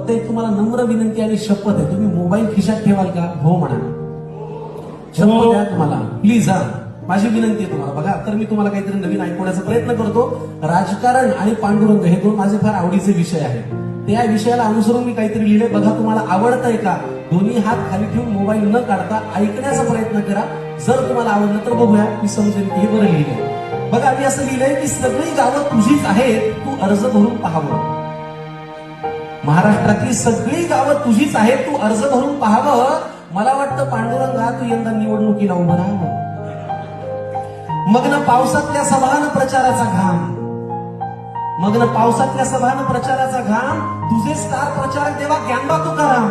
फक्त एक तुम्हाला नम्र विनंती आणि शपथ आहे. तुम्ही मोबाईल खिशात ठेवाल का? हो म्हणा शपथ आहे तुम्हाला. प्लीज हा. माझी विनंती आहे तुम्हाला. बघा तर मी तुम्हाला काहीतरी नवीन ऐकवण्याचा प्रयत्न करतो. राजकारण आणि पांडुरंग हे दोन माझे फार आवडीचे विषय आहेत. त्या विषयाला अनुसरून मी काहीतरी लिहिले. बघा तुम्हाला आवडतंय का? दोन्ही हात खाली ठेवून मोबाईल न काढता ऐकण्याचा प्रयत्न करा. जर तुम्हाला आवडलं तर बघूया. मी समजेल की हे बरं लिहिलंय. बघा मी असं लिहिलंय की सगळी गावं तुझीच आहेत. तू अर्ज भरून पाहावं. महाराष्ट्रातली सगळी गावं तुझीच आहेत. तू अर्ज भरून पाहावं. मला वाटतं पांडुरंगा तू यंदा निवडणुकीला उभं राहावं मग. पावसातल्या सभान प्रचाराचा घाम. मग पावसातल्या सभान प्रचाराचा घाम. तुझे स्टार प्रचारक देवा ज्ञानबा तुकाराम.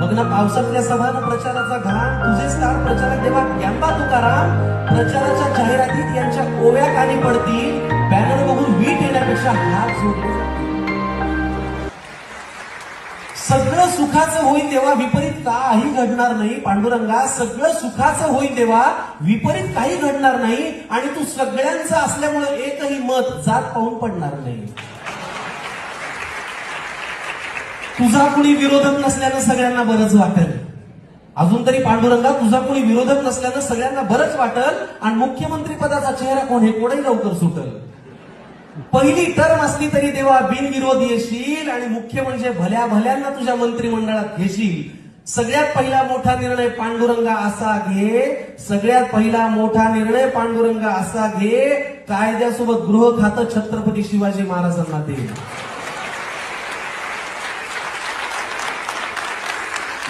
मग पावसातल्या सभान प्रचाराचा घाम. तुझे स्टार प्रचारक देवा ज्ञानबा तुकाराम. प्रचाराच्या जाहिरातीत यांच्या ओव्या कानी पडतील. बॅनर बघून वीट येण्यापेक्षा हात जोडले सगळं सुखाचं होईल तेव्हा विपरीत काही घडणार नाही. पांडुरंगा सगळं सुखाचं होईल तेव्हा विपरीत काही घडणार नाही आणि तू सगळ्यांचं असल्यामुळे एकही मत जात पाहून पडणार नाही. तुझा कुणी विरोधक नसल्यानं सगळ्यांना बरंच वाटेल. अजून तरी पांडुरंगा तुझा कुणी विरोधक नसल्यानं सगळ्यांना बरंच वाटेल आणि मुख्यमंत्री पदाचा चेहरा कोण हे कोणही लवकर सुटेल. पहिली टर्म असली तरी देवा बिनविरोध येशील आणि मुख्य म्हणजे भल्या भल्यांना तुझ्या मंत्रिमंडळात घेशील. सगळ्यात पहिला मोठा निर्णय पांडुरंगा असा घे. सगळ्यात पहिला मोठा निर्णय पांडुरंगा असा घे. कायद्यासोबत गृह खातं छत्रपती शिवाजी महाराजांना दे.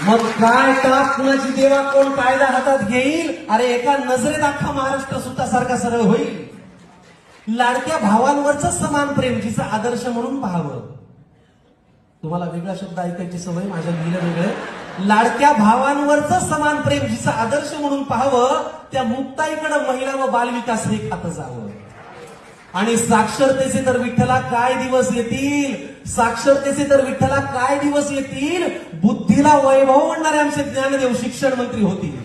मग काय का कुणाची देवा कोण कायदा हातात घेईल? अरे एका नजरेत अख्खा महाराष्ट्र सुद्धा सारखा सरळ होईल. लाडक्या भावांवरच समान प्रेम जिचं आदर्श म्हणून पाहावं. तुम्हाला वेगळा शब्द ऐकायची सवय माझ्या लिहिलं वेगळं. लाडक्या भावांवरच समान प्रेम जिचं आदर्श म्हणून पाहावं त्या मुक्ताईकडे महिला व बालविकास हे खातं जावं. आणि साक्षरतेचे तर विठ्ठला काय दिवस येतील? साक्षरतेचे तर विठ्ठला काय दिवस येतील? बुद्धीला वैभव म्हणणारे आमचे ज्ञानदेव शिक्षण मंत्री होतील.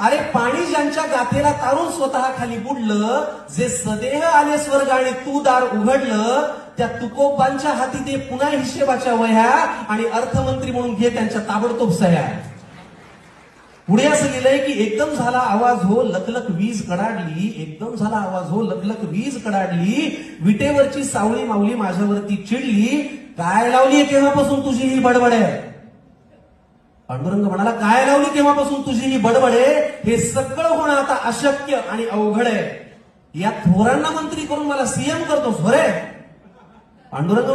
अरे पाणी ज्यांच्या गाथेला तारून स्वतः खाली बुडलं जे सदेह आले स्वर्ग आणि तू दार उघडलं त्या तुकोबांच्या हाती ते पुन्हा हिशेबाच्या वह्या आणि अर्थमंत्री म्हणून घे त्यांच्या ताबडतोब सह्या. पुढे असं लिहिलंय की एकदम झाला आवाज हो लकलक वीज कडाडली. एकदम झाला आवाज हो लकलक वीज कडाडली. विटेवरची सावळी माऊली माझ्यावरती चिडली. काय लावली तेव्हापासून तुझी ही बडबड आहे. पांडुरंग म्हणाला काय लावली केव्हापासून तुझी ही बडबड आहे? हे सगळं होणं आता अशक्य आणि अवघड आहे. या थोरांना मंत्री करून मला सीएम करतो रे पांडुरंग